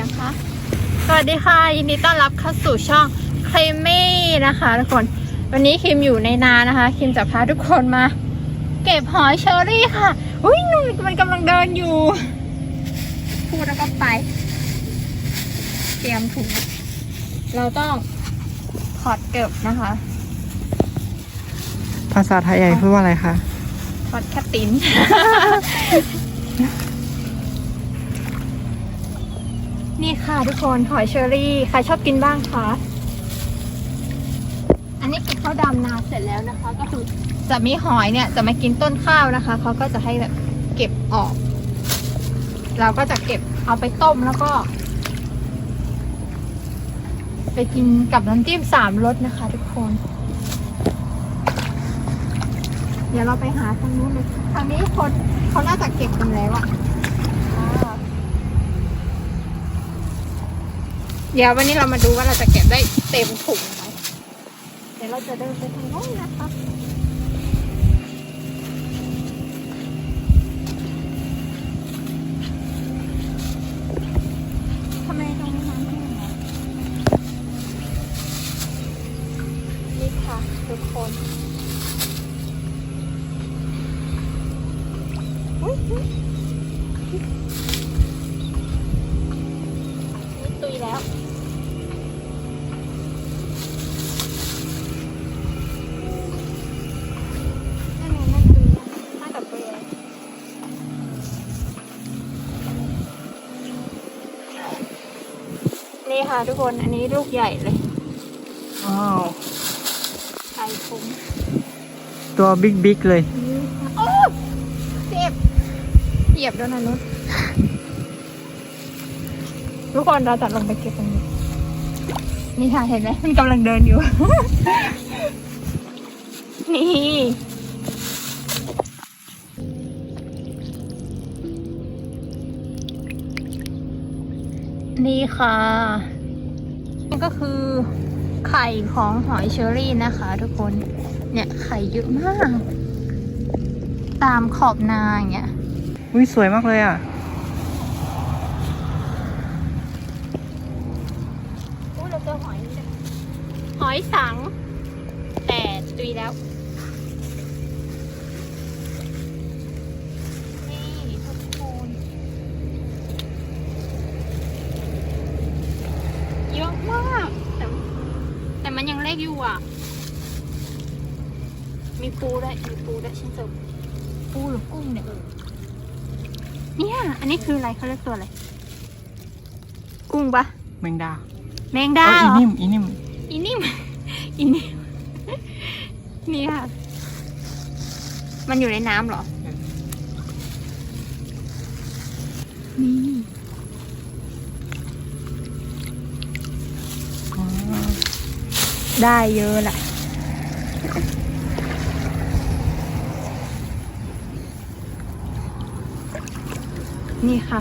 ยังคะสวัสดีค่ะ ยินดีต้อนรับเข้าสู่ช่องครีมมี่นะคะทุกคน วันนี้คิมอยู่ในนานะคะคิมจะพาทุกคนมา เก็บหอยเชอรี่ค่ะ อุ้ยนู่นมันกำลังเดินอยู่ พูดแล้วก็ไป เตรียมถุง เราต้องถอดเก็บนะคะ ภาษาไทยใหญ่พูดว่าอะไรคะทอดแคตติน นี่ค่ะทุกคนหอยเชอรี่ ใครชอบกินบ้างคะอันนี้คือเขาวดำนาเสร็จแล้วนะคะ ก็คือจะมีหอยเนี่ยจะมากินต้นข้าวนะคะเขาก็จะให้แบบเก็บออก เราก็จะเก็บเอาไปต้มแล้วก็ ไปกินกับน้ำจิ้มสามรสนะคะ ทุกคน เดี๋ยวเราไปหาทางนู้นเลยทางนี้คนเขาน่าจะเก็บกันแล้วอะอ่า เดี๋ยววันนี้เรามาดูว่าเราจะเก็บได้เต็มถุงไหมเดี๋ยวเราจะเดินไปทางโน้นนะคะำไมตรงนี้น้ำแห้งอะนี่ค่ะทุกคน อุ๊ยอุ๊ยนี่ตุยแล้ว นั่นไงนั่นตุยแล้วน่ากับตุยแล้วนี่ ค่ะทุกคน อันนี้ลูกใหญ่เลยอ้าวไข่คุ้มตัวบิ๊กบิ๊กเลย โอ้เจ็บเหยียบโดนอนุษทุกคนเราจะลงไปเก็บตรงนี้ นี่ค่ะเห็นไหมมันกำลังเดินอยู่ นี่ นี่ค่ะนี่ก็คือไข่ของหอยเชอรี่นะคะ ทุกคน เนี่ยไข่เยอะมาก ตามขอบนาอย่างเงี้ยอุ้ยสวยมากเลยอะอุ้ยเราเจอหอยนี่ด้วยหอยสัง แต่ตุยแล้ว นี่ทุกคนเยอะมาก แต่แต่มันยังเล็ก อยู่อะ มีปูด้วยมีปูด้วยฉันเจอปูหรือกุ้งเนี่ยเนี่ย อันนี้คืออะไรเขาเรียกตัวอะไร กุ้งปะแมงดา แมงดาเอ้ยเหรออีนิ่มอีนิ่มอีนิ่มอีนิ่มนี่ค่ะ มันอยู่ในน้ำเหรอ นี่ อ๋อ ได้เยอะแหละนี่ค่ะ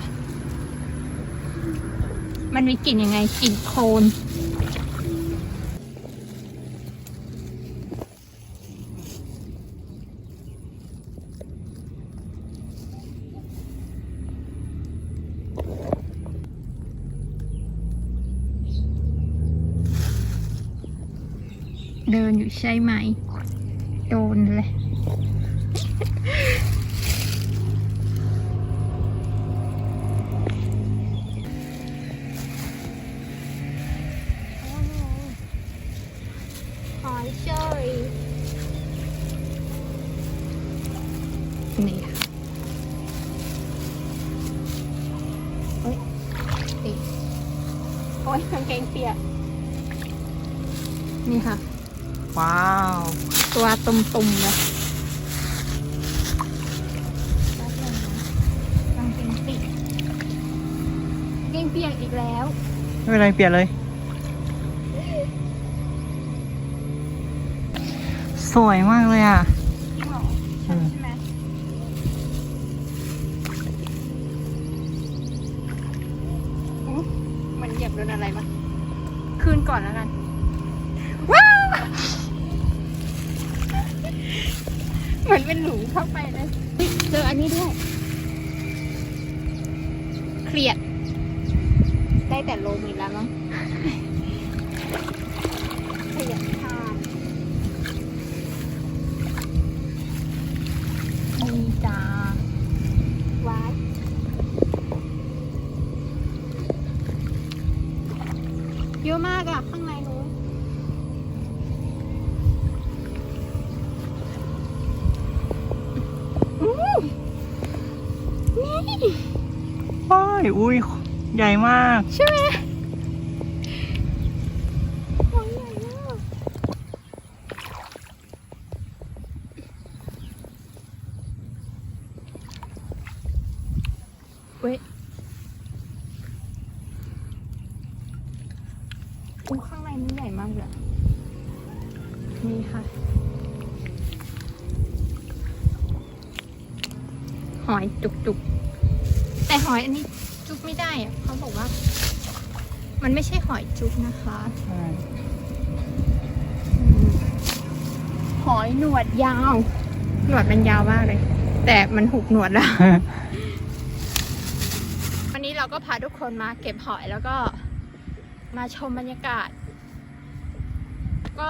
มันมีกลิ่นยังไงกลิ่นโคลน เดินอยู่ใช่ไหม โดนเลย หอยเชอรี่ นี่ค่ะโอ้ยติดโอ้ยกางเกงเปียก นี่ค่ะ ว้าว ตัวตุ่มๆเลยกางเกงเปียกกางเกงเปียกอีกแล้ว ไม่เป็นไรเปลี่ยนเลย สวยมากเลยอะจริงเหรออืมใช่ไหมอุ๊ยมันเหยียบโดนอะไรปะคืนก่อนแล้วกัน เหมือนเป็นหลุมเข้าไปเลยเจออันนี้ด้วย เครียด ได้แต่โลมีแล้วมั้งขยันทานนี่จ้าวายเยอะมากอะข้างในนู้นอู้นี่ ว้าย อุ้ยใหญ่มาก ใช่ไหมหอยใหญ่มากเว้ยอู้ข้างในมันใหญ่มากเลยอะนี่ค่ะ หอยจุกๆ แต่หอยอันนี้จุกไม่ได้อะเขาบอกว่า มันไม่ใช่หอยจุกนะคะหอยหนวดยาว หนวดมันยาวมากเลย แต่มันหุบหนวดแล้ว วันนี้เราก็พาทุกคนมาเก็บหอยแล้วก็มาชมบรรยากาศ ก็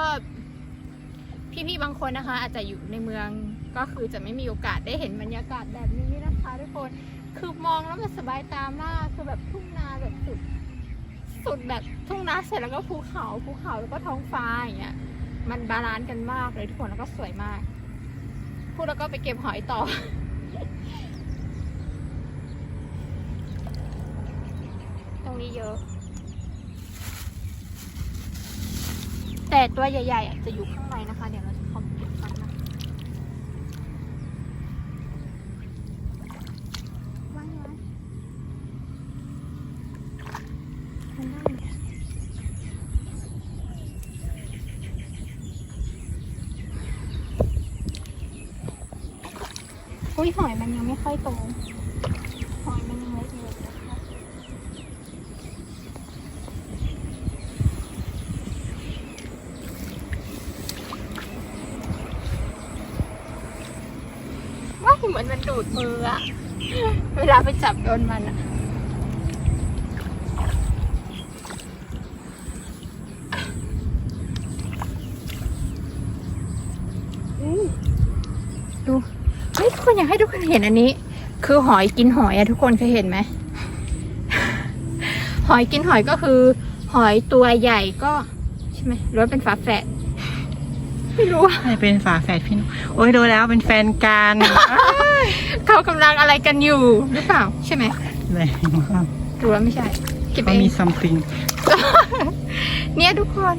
พี่ๆบางคนนะคะ อาจจะอยู่ในเมืองก็คือจะไม่มีโอกาสได้เห็นบรรยากาศแบบนี้นะคะทุกคน คือมองแล้วมันสบายตามาก คือแบบทุ่งนาแบบสุด สุดแบบทุ่งนาเสร็จแล้วก็ภูเขาภูเขาแล้วก็ท้องฟ้าอย่างเงี้ย มันบาลานซ์กันมากเลยทุกคนแล้วก็สวยมาก พูดแล้วก็ไปเก็บหอยต่อตรงนี้เยอะ แต่ตัวใหญ่ๆอ่จะอยู่ข้างในนะคะเดี๋ยวเราจะเข้าไปเก็บกันนะว่างไงมันได้เนี่ย อุ้ยหอยมันยังไม่ค่อยโต หอยมันยังเล็กอยู่นะคะว่าเหมือนมันดูดมืออะเวลาไปจับโดนมันอะอืมดูเฮ้ยทุกคน อยากให้ทุกคนเห็นอันนี้ คือหอยกินหอยอะทุกคนเคยเห็นไหม หอยกินหอยก็คือ หอยตัวใหญ่ก็ใช่ไหมหรือว่าเป็นฝาแฝดไม่รู้อะให้เป็นฝาแฝดพี่น้องโอ้ยดูแล้วเป็นแฟนกันเขากำลังอะไรกันอยู่หรือเปล่า ใช่ไหมเลยมากหรือว่าไม่ใช่เก็บเขาเองมี something เนี่ยทุกคน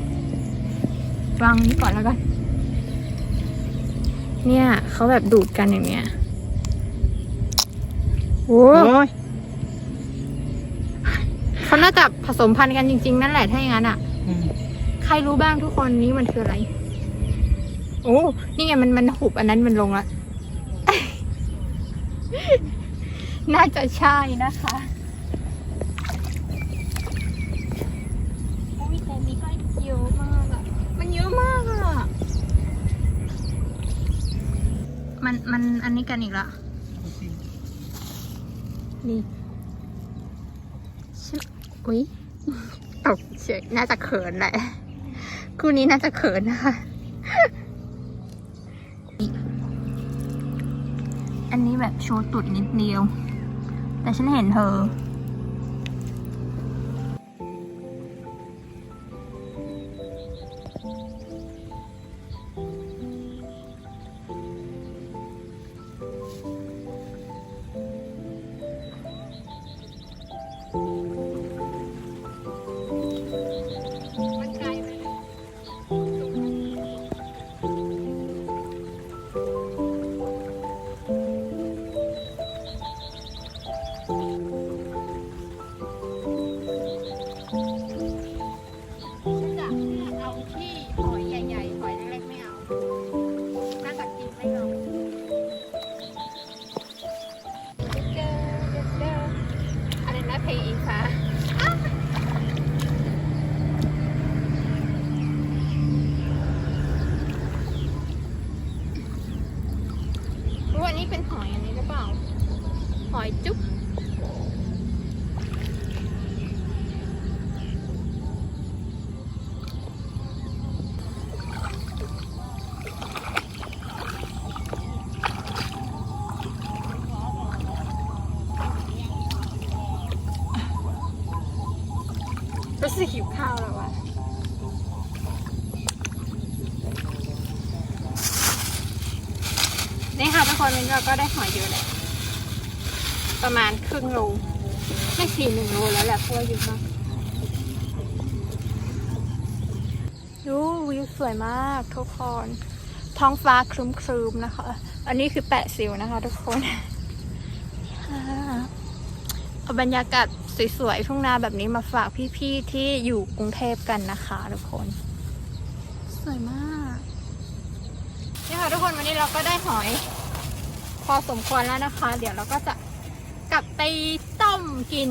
วางนี้ก่อนแล้วกันเนี่ยเขาแบบดูดกันอย่างเนี้ย โอ้โอ้ยเขาน่าจะผสมพันธุ์กันจริง ๆ นั่นแหละถ้าอย่างนั้นอะอืมใครรู้บ้างทุกคนนี้มันคืออะไร โอ้นี่ไงมันมันหุบอันนั้นมันลงละ น่าจะใช่นะคะโอ้ยแต่มีก็เยอะมากอะมันเยอะมากอะมันมันอันนี้กันอีกละ นี่ชิอุ้ยตกเฉยน่าจะเขินแหละคู่นี้น่าจะเขินนะคะ อันนี้แบบโชว์ตุดนิดเดียว แต่ฉันเห็นเธอ หอยจุ๊บรู้สึกหิวข้าวแล้วอะนี่ค่ะทุกคนวันนี้เราก็ได้หอยเยอะแล้ ประมาณครึ่งโลไม่สี่หนึ่งโลแล้วแหละเพราะว่าเยอะมากดูวิวสวยมากทุกคน ท้องฟ้าครึ้มๆนะคะ อันนี้คือแปะสิวนะคะ ทุกคนเอาบรรยากาศสวยๆทุ่งนาแบบนี้มาฝากพี่ๆที่อยู่กรุงเทพกันนะคะทุกคน สวยมากนี่ค่ะทุกคนวันนี้เราก็ได้หอย พอสมควรแล้วนะคะ เดี๋ยวเราก็จะ กลับไปต้มกิน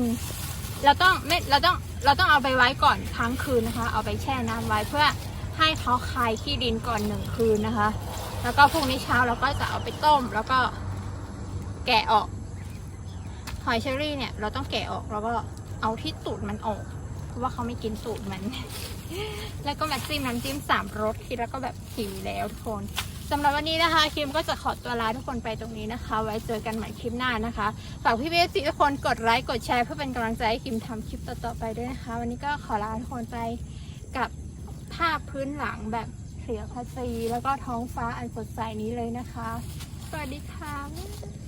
เราต้องไม่เราต้องเราต้องเอาไปไว้ก่อนค้างคืนนะคะ เอาไปแช่น้ำไว้เพื่อให้เขาคายขี้ดินก่อนหนึ่งคืนนะคะ แล้วก็พรุ่งนี้เช้าเราก็จะเอาไปต้ม แล้วก็แกะออกหอยเชอรี่เนี่ยเราต้องแกะออกแล้วก็เอาที่ตูดมันออกเพราะว่าเขาไม่กินตูดมัน แล้วก็มาจิ้มน้ำจิ้มสามรสคิดแล้วก็แบบหิวแล้วทุกคน สำหรับวันนี้นะคะคิมก็จะขอตัวลาทุกคนไปตรงนี้นะคะ ไว้เจอกันใหม่คลิปหน้านะคะฝากพี่เบสทุกคนกดไลค์กดแชร์เพื่อเป็นกำลังใจให้คิมทำคลิปต่อๆไปด้วยนะคะ วันนี้ก็ขอลาทุกคนไปกับภาพพื้นหลังแบบเขียวขจีแล้วก็ท้องฟ้าอันสดใสนี้เลยนะคะ สวัสดีค่ะ